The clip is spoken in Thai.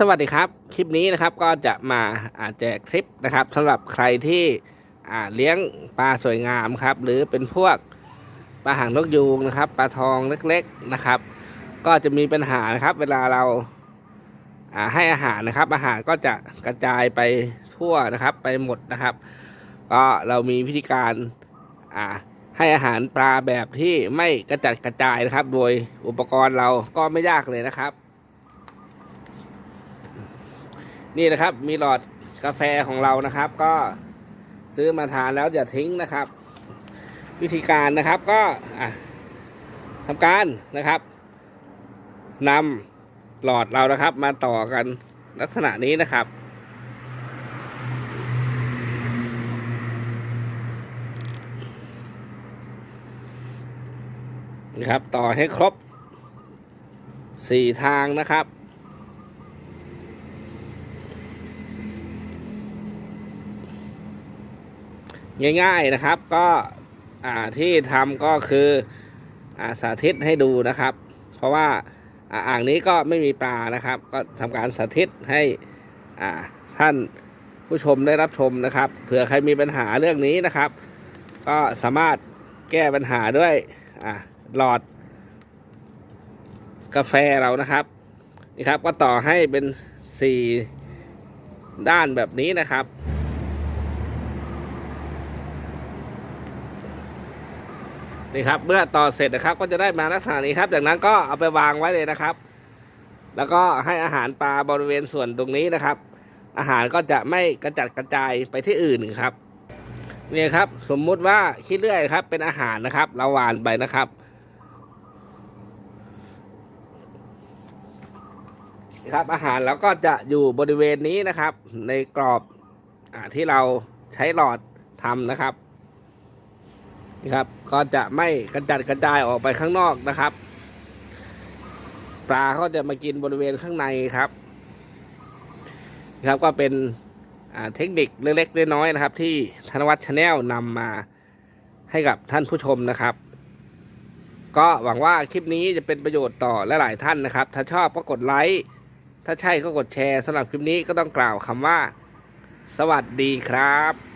สวัสดีครับ คลิปนี้นะครับก็จะมาแจกคลิปนะครับสำหรับใครที่เลี้ยงปลาสวยงามครับ หรือเป็นพวกปลาหางนกยูงนะครับปลาทองเล็กๆนะครับ ก็จะมีปัญหานะครับ เวลาเราาให้อาหารนะครับ อาหารก็จะกระจายไปทั่วนะครับ ไปหมดนะครับ ก็เรามีวิธีการาให้อาหารปลาแบบที่ไม่กระจัดกระจายนะครับ โดยอุปกรณ์เราก็ไม่ยากเลยนะครับ นี่นะครับ มีหลอดกาแฟของเรานะครับ ก็ซื้อมาทานแล้วอย่าทิ้งนะครับ วิธีการนะครับก็ทำการนะครับนำหลอดเรานะครับ มาต่อกันลักษณะนี้นะครับนะครับ ต่อให้ครบสี่ทางนะครับ ง่าย ๆนะครับ ก็ที่ทำก็คืออสาธิตให้ดูนะครับ เพราะว่าอ่างนี้ก็ไม่มีปลานะครับ ก็ทำการสาธิตให้ท่านผู้ชมได้รับชมนะครับ เผื่อใครมีปัญหาเรื่องนี้นะครับ ก็สามารถแก้ปัญหาด้วยหลอด กาแฟเรานะครับนี่ครับ ก็ต่อให้เป็นสี่ด้านแบบนี้นะครับ นี่ครับเมื่อต่อเสร็จนะครับ ก็จะได้มาลักษณะนี้ครับ จากนั้นก็เอาไปวางไว้เลยนะครับ แล้วก็ให้อาหารปลาบริเวณส่วนตรงนี้นะครับ อาหารก็จะไม่กระจัดกระจายไปที่อื่นครับนี่ครับ สมมุติว่าขี้เลื่อยครับ เป็นอาหารนะครับ เราหวานไปนะครับนะครับอาหารแล้วก็จะอยู่บริเวณนี้นะครับ ในกรอบอที่เราใช้หลอดทำนะครับ นี่ครับ ก็จะไม่กระจัดกระจายออกไปข้างนอกนะครับ ปลาก็จะมากินบริเวณข้างในครับนะครับก็เป็นเทคนิคเล็กๆน้อยๆนะครับ ที่ธนวัฒน์ชาแนลนำมาให้กับท่านผู้ชมนะครับ ก็หวังว่าคลิปนี้จะเป็นประโยชน์ต่อหลายๆท่านนะครับ ถ้าชอบก็กดไลค์ถ้าใช่ก็กดแชร์สำหรับคลิปนี้ก็ต้องกล่าวคำว่า สวัสดีครับ